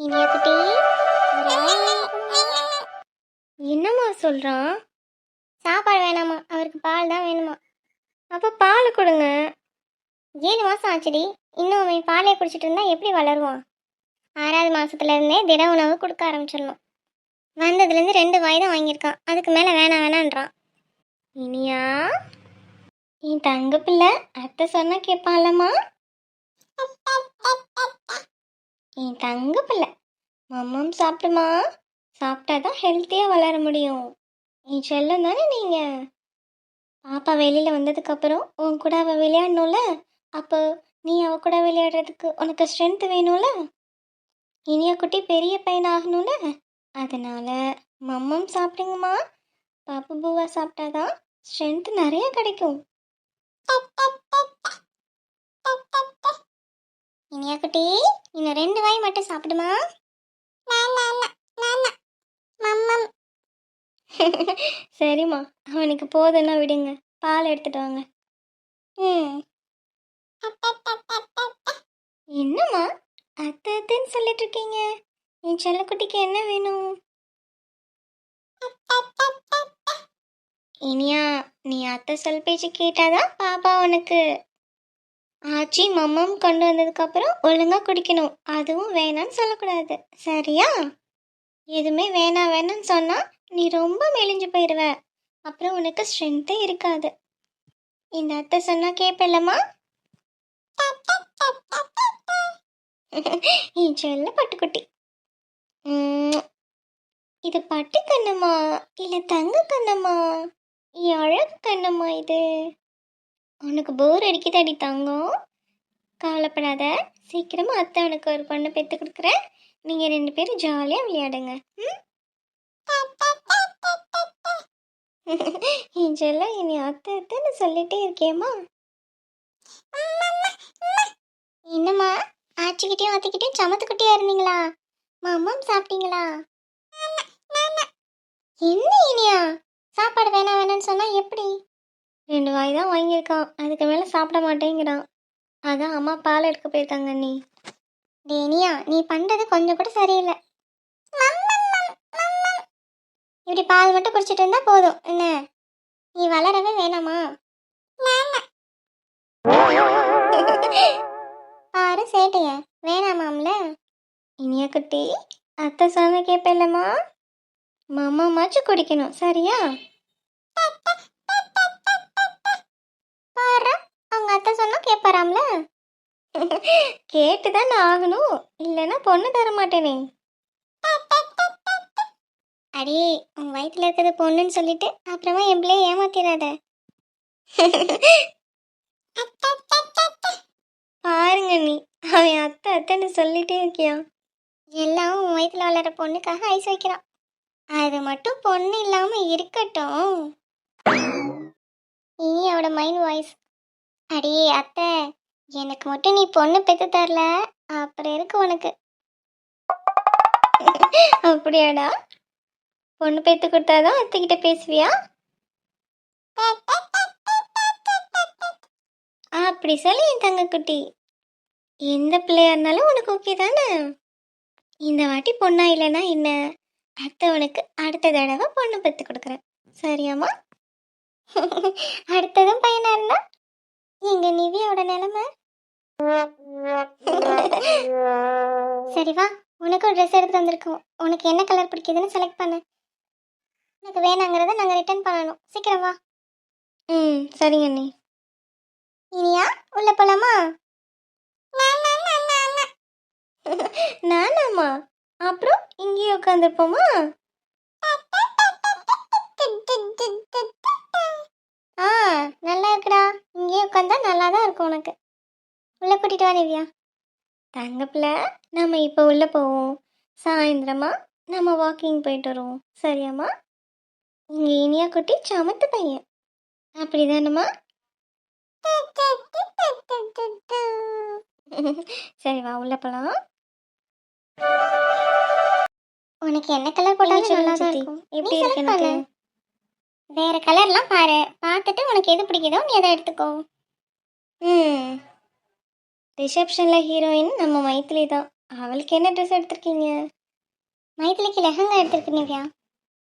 இனியா என்னம்மா சொல்கிறான் சாப்பாடு வேணாமா அவருக்கு பால் தான் வேணுமா? அப்போ பால் கொடுங்க. ஏழு மாதம் ஆச்சுடி இன்னும் அவன் பாலே குடிச்சிட்டு இருந்தா எப்படி வளருவான்? ஆறாவது மாசத்துல இருந்தே தின உணவு கொடுக்க ஆரம்பிச்சிடணும். வந்ததுலேருந்து ரெண்டு வாய் தான் வாங்கியிருக்கான். அதுக்கு மேலே வேணாம் வேணான்றான். இனியா? என் தங்க பிள்ளை அத்தை சொன்னால் கேட்பான்லம்மா என் தங்க பிள்ளை மம்மம் சாப்பிடுமா? தான் ஹெல்த்தியாக வளர முடியும். என் செல்லம் தானே நீங்கள் பாப்பா வெளியில் வந்ததுக்கப்புறம் உன் கூட அவள் விளையாடணும்ல? அப்போ நீ அவ கூட விளையாடுறதுக்கு உனக்கு ஸ்ட்ரென்த் வேணும்ல? இனிய குட்டி பெரிய பையன் ஆகணும்ல அதனால் மம்மம் சாப்பிடுங்கம்மா. பாப்பு பூவா சாப்பிட்டாதான் ஸ்ட்ரென்த் நிறைய கிடைக்கும். இனியா குட்டி இன்னும் ரெண்டு வாய் மட்டும் சாப்பிடுமா? சரிம்மா அவனுக்கு போதுன்னா விடுங்க. பால் எடுத்துட்டு வாங்க. ம். என்னம்மா அத்தை அத்தைன்னு சொல்லிட்டு இருக்கீங்க? என் செல்லக்குட்டிக்கு என்ன வேணும்? இனியா நீ அத்தை சொல் பேச்சு கேட்டாதான் பாப்பா உனக்கு. ஆச்சி மம்மம் கொண்டு வந்ததுக்கப்புறம் ஒழுங்காக குடிக்கணும். அதுவும் வேணான்னு சொல்லக்கூடாது. சரியா? எதுவுமே வேணாம் வேணாம்னு சொன்னால் நீ ரொம்ப மெலிஞ்சு போயிடுவ அப்புறம் உனக்கு ஸ்ட்ரென்த்தே இருக்காது. இந்த அத்தை சொன்னால் கேட்பல்லம்மா என் செல்ல பட்டுக்குட்டி. இது பட்டு கண்ணம்மா இல்லை தங்க கண்ணம்மா என் அழகு கண்ணம்மா இது? உனக்கு போர் அடிக்குதாடி தங்கம். கவலைப்படாத சீக்கிரமா அத்தை உனக்கு ஒரு பொண்ணை பெற்று கொடுக்குறேன். நீங்கள் ரெண்டு பேரும் ஜாலியாக விளையாடுங்க. ம்? என் செல்லம் இனி அத்தை அத்தைன்னு சொல்லிட்டே இருக்கேம்மா. என்னம்மா ஆச்சிக்கிட்டேயும் அத்தைக்கிட்டேயும் சமத்துக்கிட்டே இருந்தீங்களா? மாமாம் சாப்பிட்டீங்களா? என்ன இனியா? சாப்பாடு வேணாம் வேணாம்னு சொன்னா எப்படி? ரெண்டு வாய் தான் வாங்கியிருக்கான். அதுக்கு மேலே சாப்பிட மாட்டேங்கிறான். அதான் அம்மா பால் எடுக்க போயிருக்காங்க நீ டேனியா நீ பண்ணுறது கொஞ்சம் கூட சரியில்லை. இப்படி பால் மட்டும் குடிச்சிட்டு இருந்தா போதும். என்ன? நீ வளரவே வேணாமா? பாரு சேட்டைய. வேணாமாம்ல? இனியா குட்டி அத்தை சொன்ன கேட்பேன்லம்மா மாமாமாச்சும் குடிக்கணும் சரியா? பாரு அவங்க அத்தை சொன்னா கேட்பாராம்ல கேட்டுதான் ஆகணும் இல்லைன்னா பொண்ணு தர மாட்டேனே. அடே உன் வயிற்றுல இருக்கிறது பொண்ணுன்னு சொல்லிட்டு அப்புறமா என் பிள்ளைய ஏமாத்திடாத பாருங்க நீ அவன் அத்தை அத்தைன்னு சொல்லிட்டே இருக்கியா எல்லாம் உன் வயிற்றுல வளர பொண்ணுக்காக ஐஸ் வைக்கிறான். அது மட்டும் பொண்ணு இல்லாம இருக்கட்டும். இனி அவட மைண்ட் வாய்ஸ் அடியே அத்தை எனக்கு மட்டும் நீ பொண்ணு பெத்து தரல. அப்புறம் இருக்கு உனக்கு? அப்படியாடா? பொண்ணு பெத்து கொடுத்தாதான் அத்தைக்கிட்ட பேசுவியா? அப்படி சொல்லி என் தங்கக்குட்டி. எந்த பிள்ளையா இருந்தாலும் உனக்கு ஓகே தானே? இந்த வாட்டி பொண்ணா இல்லைன்னா என்ன? அடுத்தவனுக்கு உனக்கு அடுத்த தடவை பொண்ணு பெற்று கொடுக்குறேன். சரியாம்மா? அடுத்ததும் பையனா இருந்தா எங்க நிவியோட நிலைமை? சரி வா உனக்கு ஒரு ட்ரெஸ் எடுத்து வந்திருக்கோம். உனக்கு என்ன கலர் பிடிக்குதுன்னு செலக்ட் பண்ணு. உனக்கு வேணாங்கிறத நாங்கள் ரிட்டர்ன் பண்ணணும். சீக்கிரம் வா. ம் சரிங்க அண்ணி. இனியா உள்ள போலாமா? நானாமா அப்புறம் இங்கேயே உட்காந்துருப்போமா ஆ நல்லா இருக்குடா. இங்கேயே உட்காந்தா நல்லா தான் இருக்கும் உனக்கு. உள்ள கூட்டிட்டு வா நிவ்யா தங்கப்பில் நம்ம இப்போ உள்ளே போவோம். சாயந்தரமா நம்ம வாக்கிங் போயிட்டு வருவோம். சரியாம்மா? இங்க இனியா குட்டி சமத்து பையன். அப்படிதானம்மா? சரி வா உள்ள போலாம். உனக்கு என்ன கலர் போட்டாலும் நல்லா தான். இருக்கும். எப்படி இருக்கு. எனக்கு? வேற கலர்லாம் பாரு. பார்த்துட்டு உனக்கு எது பிடிக்குதோ நீ அதை எடுத்துக்கோ. ம். ரிசப்ஷனில் ஹீரோயின் நம்ம மைத்திலி தான். அவளுக்கு என்ன ட்ரெஸ் எடுத்திருக்கீங்க? மைத்திலிக்கு லெஹங்கா எடுத்திருக்கு நிவ்யா.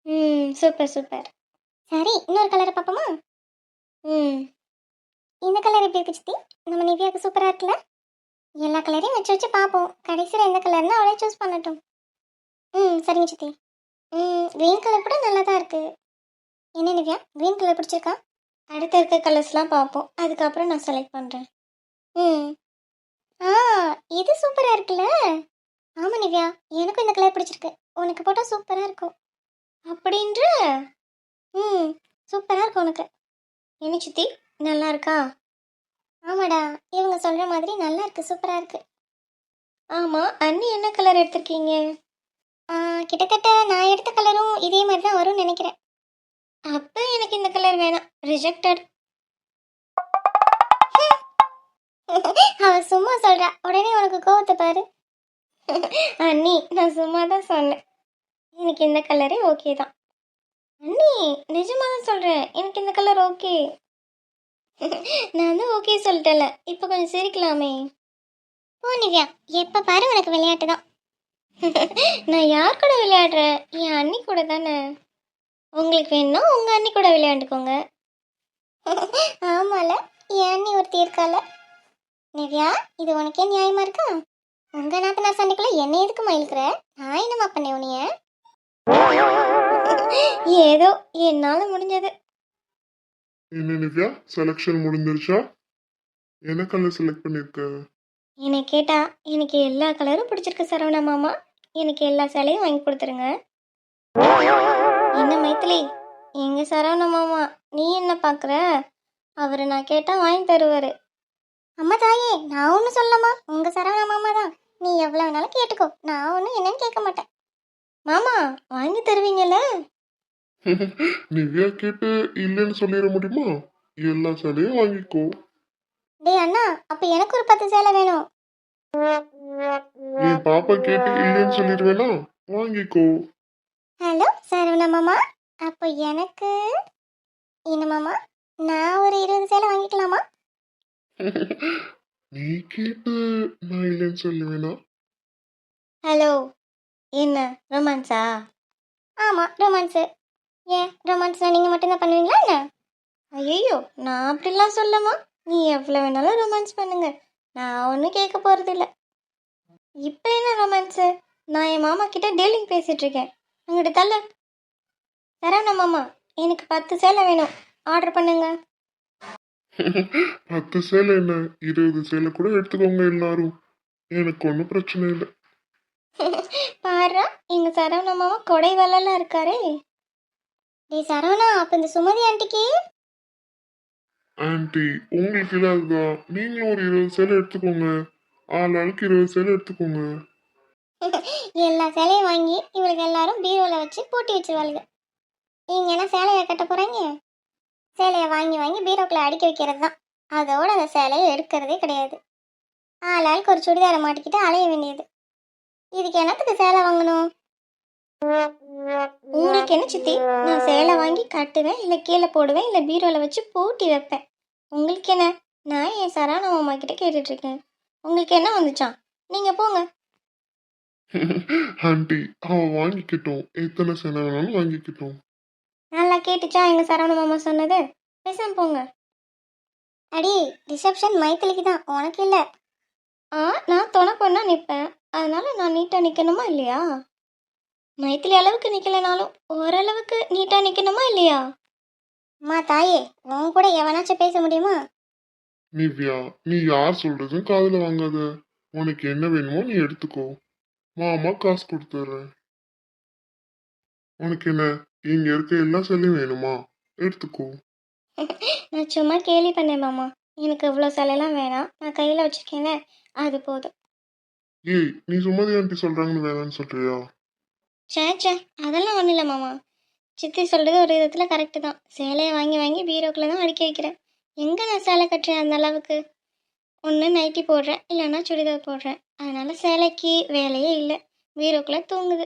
ம் சூப்பர் சூப்பர் சரி இன்னொரு கலரை பார்ப்போமா? ம். இந்த கலர் எப்படி இருக்கு சித்தி? நம்ம நிவ்யாவுக்கு சூப்பரா இருக்குல்ல? எல்லா கலரையும் வச்சு வச்சு பார்ப்போம். கடைசியில் எந்த கலர்னு அவளே சூஸ் பண்ணட்டும். ம் சரிங்க சித்தி. ம் க்ரீன் கலர் கூட நல்லா தான் இருக்குது என்ன நிவ்யா? க்ரீன் கலர் பிடிச்சிருக்கா? அடுத்த இருக்க கலர்ஸ்லாம் பார்ப்போம். அதுக்கப்புறம் நான் செலக்ட் பண்ணுறேன் ம். ஆ இது சூப்பராக இருக்குல்ல? ஆமாம் நிவ்யா. எனக்கும் இந்த கலர் பிடிச்சிருக்கு. உனக்கு போட்டால் சூப்பராக இருக்கும். அப்படின்ற? ம் சூப்பராக இருக்கும் உனக்கு. என்ன சித்தி? நல்லா இருக்கா? ஆமாடா இவங்க சொல்கிற மாதிரி நல்லா இருக்கு சூப்பராக இருக்கு. ஆமாம் அண்ணி என்ன கலர் எடுத்திருக்கீங்க? கிட்டத்தட்ட நான் எடுத்த கலரும் இதே மாதிரி தான் வரும்னு நினைக்கிறேன். அப்போ எனக்கு இந்த கலர் வேணாம் ரிஜெக்டட் அவ சும்மா சொல்றா உடனே உனக்கு கோவத்தை பாரு. அண்ணி நான் சும்மா தான் சொன்னேன். எனக்கு இந்த கலரே ஓகே தான். அண்ணி நிஜமாக தான் சொல்கிறேன் எனக்கு இந்த கலர் ஓகே நான் தான் ஓகே சொல்லிட்டேன்ல. இப்போ கொஞ்சம் சிரிக்கலாமே. ஓ நிவ்யா. எப்போ பாரு உனக்கு விளையாட்டு தான். நான் யார் கூட விளையாடுறேன் என் அண்ணி கூட தானே. உங்களுக்கு வேணும்னா உங்கள் அண்ணி கூட விளையாண்டுக்கோங்க. ஆமால. என் அண்ணி ஒருத்தி இருக்கால. நிவ்யா இது உனக்கே நியாயமா இருக்கா? உங்க நாத்தனார் சண்டைக்குள்ள என்ன எதுக்கு இழுக்கிற நான் என்னமா பண்ணேன் உனிய ஏதோ என்னால் முடிஞ்சது. என்ன நிவ்யா? செலெக்ஷன் முடிஞ்சிருச்சா? என்ன கலர் செலக்ட் பண்ணிருக்க? என்னை கேட்டால் எனக்கு எல்லா கலரும் பிடிச்சிருக்கு சரவணா மாமா. எனக்கு எல்லா சேலையும் வாங்கி கொடுத்துருங்க. என்ன மைத்திலி? எங்க சரவண மாமா நீ என்ன பார்க்குற அவர் நான் கேட்டால் வாங்கி தருவார். அம்மா தாயே நான் ஒன்றும் சொல்லம்மா உங்க சரவணா மாமா தான். நீ எவ்வளோ வேணாலும் கேட்டுக்கோ. நான் ஒன்றும் என்னன்னு கேட்க மாட்டேன். மாமா வாங்கி தருவீங்கல்ல? நிவ்யா கேட்டு இல்லைன்னு சொல்லிட முடியுமா? எல்லா சேலையும் வாங்கிக்கோ. டேய் அண்ணா அப்ப எனக்கு ஒரு பத்து சேலை வேணும். என் பாப்பா கேட்டு இல்லைன்னு சொல்லிடுவேனா? வாங்கிக்கோ. ஹலோ சரவணா மாமா. அப்போ எனக்கு என்ன மாமா நான் ஒரு இருபது சேலை வாங்கிக்கலாமா? நீ கேட்டு நான் இல்லைன்னு சொல்லுவேனா? ஹலோ என்ன ரொமான்ஸா? ஆமாம் ரொமான்ஸு. ஏன்? ரொமான்ஸ்லாம் நீங்கள் மட்டும்தான் பண்ணுவீங்களா என்ன? ஐயோ நான் அப்படிலாம் சொல்லமா நீ எவ்வளோ வேணாலும் ரொமான்ஸ் பண்ணுங்க. நான் ஒன்றும் கேட்க போகிறதில்ல இப்போ என்ன ரொமான்ஸு நான் என் மாமா கிட்ட டீலிங் பேசிட்டு இருக்கேன். அங்கிட்டு தள்ள. சரவணா மாமா. எனக்கு பத்து சேலை வேணும். ஆர்டர் பண்ணுங்க. பத்து சேலை என்ன? இருபது சேலை கூட எடுத்துக்கோங்க எல்லாரும். எனக்கு ஒன்றும் பிரச்சனை இல்லை. பாரு எங்கள் சரவணா மாமா கொடை வேலைலாம் இருக்காரே. டேய் சரவணா அப்போ இந்த சுமதி ஆண்டிக்கு? ஆன்ட்டி உங்களுக்கு இல்லாததான் நீங்களும் ஒரு இருபது சேலை எடுத்துக்கோங்க. ஆள் ஆளுக்கு இருபது சேலை எடுத்துக்கோங்க. எல்லா சேலையும் வாங்கி இவளுக்கு எல்லாரும் பீரோவில் வச்சு பூட்டி வச்சிருவாளுங்க. நீங்கள் என்ன சேலையை கட்ட போகிறீங்க சேலையை வாங்கி வாங்கி பீரோக்குள்ள அடுக்கி வைக்கிறது தான். அதோட அந்த சேலையை எடுக்கிறதே கிடையாது. ஆள் ஆளுக்கு ஒரு சுடிதாரை மாட்டிக்கிட்டு அலைய வேண்டியது. இதுக்கு என்னத்துக்கு சேலை வாங்கணும்? உங்களுக்கு என்ன சித்தி? நான் சேலை வாங்கி கட்டுவேன் இல்லை கீழே போடுவேன் இல்லை பீரோவில் வச்சு பூட்டி வைப்பேன். உங்களுக்கு என்ன? நான் என் சரவணா மாமா கிட்ட கேட்டுட்டு இருக்கேன் உங்களுக்கு என்ன வந்துச்சான் நீங்கள் போங்க. ஆன்ட்டி அவ வாங்கிக்கிட்டோம். எத்தனை சேலை வேணாலும் வாங்கிக்கிட்டோம். நல்லா கேட்டுச்சா எங்கள் சரவண மாமா சொன்னது? பேசாம போங்க. அடி ரிசப்ஷன் மைத்திலிக்கு தான். உனக்கு இல்லை. ஆ நான் துணை பொண்ணா நிற்பேன் அதனால நான் நீட்டாக நிற்கணுமா இல்லையா? மைத்திலி அளவுக்கு நிற்கலைனாலும் ஓரளவுக்கு நீட்டாக நிற்கணுமா இல்லையா? அம்மா தாயே உன் கூட எவனாச்சும் பேச முடியுமா? நிவ்யா நீ யார் சொல்றதும் காதுல வாங்காத. உனக்கு என்ன வேணுமோ நீ எடுத்துக்கோ. மாமா காசு கொடுத்துட்றேன். உனக்கு என்ன இங்க இருக்க எல்லா சேலையும் வேணுமா? எடுத்துக்கோ. நான் சும்மா கேலி பண்ணேன் மாமா. எனக்கு இவ்வளோ சிலைலாம் வேணாம். நான் கையில் வச்சுருக்கேனே அது போதும். ஏய் நீ சுமதி ஆண்டி சொல்றாங்கன்னு வேணாம்னு சொல்றியா? சே சே அதெல்லாம் ஒன்றும் இல்லை மாமா. சித்தி சொல்கிறது ஒரு விதத்தில் கரெக்டு தான். சேலையை வாங்கி வாங்கி பீரோக்குள்ள தான் அடுக்கி வைக்கிறேன். எங்கே நான் சேலை கட்டுறேன் அந்த அளவுக்கு? ஒன்று நைட்டி போடுறேன் இல்லைன்னா சுடிதார் போடுறேன். அதனால் சேலைக்கு வேலையே இல்லை. பீரோக்குள்ளே தூங்குது.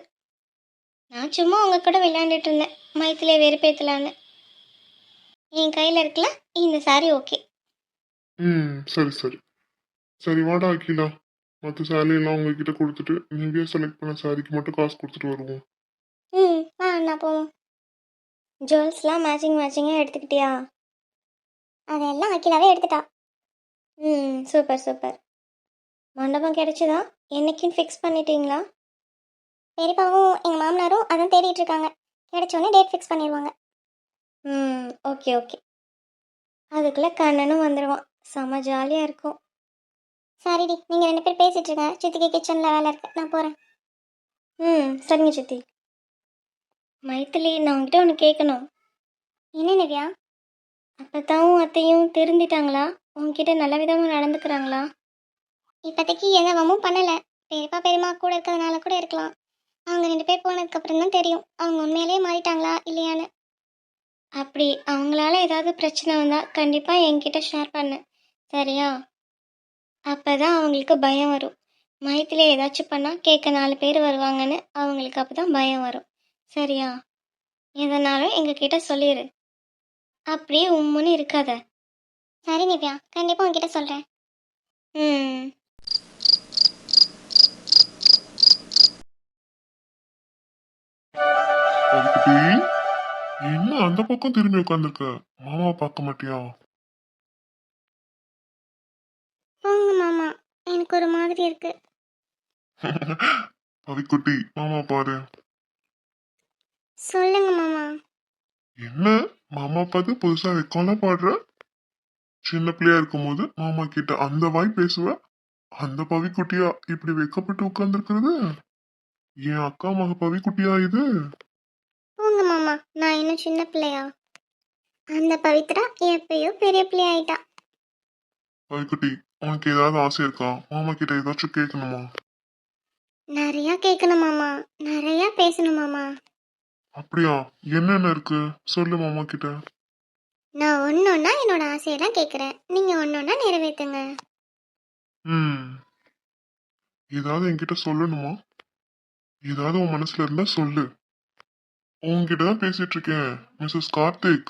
நான் சும்மா உங்கள் கூட விளையாண்டுட்டு இருந்தேன். மயத்திலே வெறுப்பேத்தலான்னு என் கையில் இருக்கல இந்த சாரி ஓகே ம் சரி சரி. சரி வாடா அகிலா. மற்ற சேலையெல்லாம் உங்ககிட்ட கொடுத்துட்டு நிவ்யா செலக்ட் பண்ண சாரிக்கு மட்டும் காசு கொடுத்துட்டு வருவோம்? ம் ஆ நான் போவோம். ஜுவல்ஸ்லாம் மேட்சிங் மேட்சிங்காக எடுத்துக்கிட்டியா? அதெல்லாம் அக்கிலாவே எடுத்துட்டா. ம் சூப்பர் சூப்பர் மண்டபம் கிடைச்சதா? என்னைக்குன்னு ஃபிக்ஸ் பண்ணிட்டீங்களா? பெரியப்பாவும் எங்கள் மாமனாரும் அதான் தேடிட்டு இருக்காங்க. கிடைச்சோடனே டேட் ஃபிக்ஸ் பண்ணிடுவாங்க ம் ஓகே ஓகே அதுக்குள்ளே கண்ணனும் வந்துடுவான் செம ஜாலியாக இருக்கும். சரிடி நீங்கள் ரெண்டு பேர் பேசிகிட்டு இருங்க. சித்திக்கு கிச்சனில் வேலை இருக்கு. நான் போகிறேன் ம் சரிங்க சித்தி. மைத்திலி நான் உங்ககிட்ட ஒன்று கேட்கணும் என்ன நிவ்யா? அப்பத்தாவும் அத்தையும் திருந்திட்டாங்களா? உங்ககிட்ட நல்ல விதமாக நடந்துக்கிறாங்களா? இப்போதைக்கு எந்த வமும் பண்ணலை. பெரியப்பா பெரியம்மா கூட இருக்கிறதுனால கூட இருக்கலாம். அவங்க ரெண்டு பேர் போனதுக்கப்புறம் தான் தெரியும். அவங்க உண்மையிலேயே மாறிட்டாங்களா இல்லையான்னு. அப்படி அவங்களால ஏதாவது பிரச்சனை வந்தால் கண்டிப்பாக என்கிட்ட ஷேர் பண்ணு. சரியா? அப்போ தான் அவங்களுக்கு பயம் வரும். மயத்தில் ஏதாச்சும் பண்ணால் கேட்க நாலு பேர் வருவாங்கன்னு அவங்களுக்கு அப்போ தான் பயம் வரும். சரியா? எதனாலும் எங்ககிட்ட சொல்லிடு அப்படியே உம்முன்னு இருக்காத. சரி நிவ்யா கண்டிப்பாக உங்ககிட்ட சொல்கிறேன் ம். என்ன அந்த பக்கம் திரும்பி உட்காந்துருக்க மாமாவை பார்க்க மாட்டியா போங்க மாமா எனக்கு ஒரு மாதிரி இருக்கு. பவிக்குட்டி மாமா பாரு. சொல்லுங்க மாமா. என்ன? மாமா பார்த்து புதுசா வெக்கம்லாம் பாடுற? சின்ன பிள்ளையா இருக்கும்போது மாமா கிட்ட அந்த வாய் பேசுவ? அந்த பவிக்குட்டியா இப்படி வெக்கப்பட்டு உட்கார்ந்துருக்கிறது? என் அக்கா மக பவிக்குட்டியா இது? போங்க மாமா. நான் இன்னும் சின்ன பிள்ளையா? அந்த பவித்ரா எப்பயோ பெரிய பிள்ளை ஆயிட்டா பவிக்குட்டி உனக்கு ஏதாவது ஆசை இருக்கா? மாமா கிட்ட ஏதாச்சும் கேட்கணுமா நிறைய கேட்கணும் மாமா. நிறைய பேசணும் மாமா. அப்படியா? என்னென்ன இருக்கு? சொல்லு மாமா கிட்ட. நான் ஒன்னொன்னா என்னோட ஆசையெல்லாம் கேட்குறேன் நீங்க ஒன்னொன்னா நிறைவேற்றுங்க ம். ஏதாவது என்கிட்ட சொல்லணுமா? ஏதாவது உன் மனசுல இருந்தா சொல்லு. உன்கிட்ட தான் பேசிட்டு இருக்கேன் மிஸ்ஸஸ் கார்த்திக்.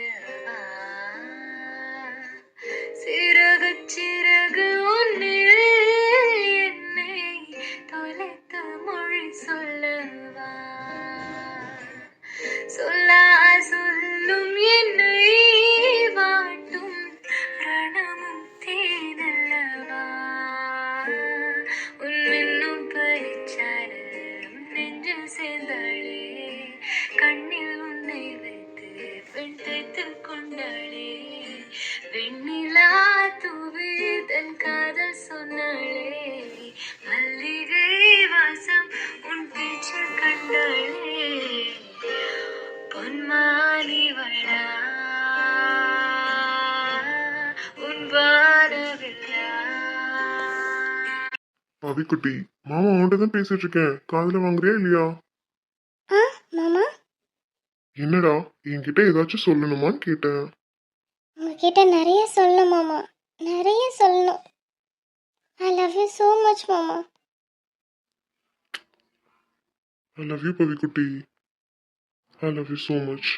பவிக்குட்டி மாமா உன்கிட்ட தான் பேசிட்டு இருக்கேன் காதுல வாங்குறியா இல்லையா? ஆ மாமா? என்னடா என்கிட்ட ஏதாச்சும் சொல்லணுமான்னு கேட்டேன். உங்ககிட்ட நிறைய சொல்லணும் மாமா. நிறைய சொல்லணும். I love you so much மாமா. I love you பவிக்குட்டி. I love you so much